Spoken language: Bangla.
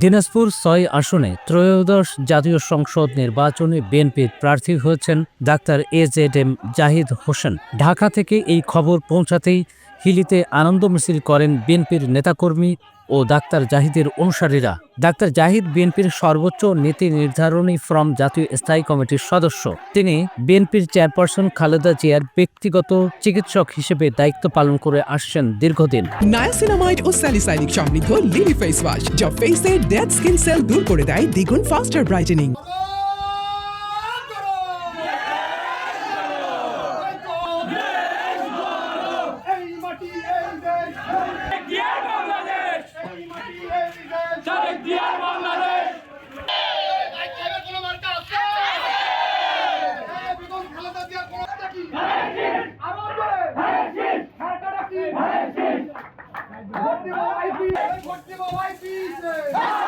দিনাজপুর ছয় আসনে ত্রয়োদশ জাতীয় সংসদ নির্বাচনে বিএনপির প্রার্থী হয়েছেন doctor A Z M Zahid Hossain. Dhaka থেকে এই খবর পৌঁছাতেই হিলিতে আনন্দ মিছিল করেন বিএনপির নেতাকর্মী ও ডাক্তার জাহিদের অনুসারীরা। ডাক্তার জাহিদ বিএনপির সর্বোচ্চ নীতি নির্ধারণী ফ্রম জাতীয় স্থায়ী কমিটির সদস্য। তিনি বিএনপির চেয়ারপারসন খালেদা জিয়ার ব্যক্তিগত চিকিৎসক হিসেবে দায়িত্ব পালন করে আসছেন দীর্ঘদিন। নায়াসিনামাইড ও স্যালিসাইনিক সমৃদ্ধ লিলি ফেস ওয়াশ যা ফেসের ডেড স্কিন সেল দূর করে দেয় দ্বিগুণ ফাস্টার ব্রাইটেনিং দিয়ার বাংলাদেশ ভর্তি বাবাই বাংলাদেশ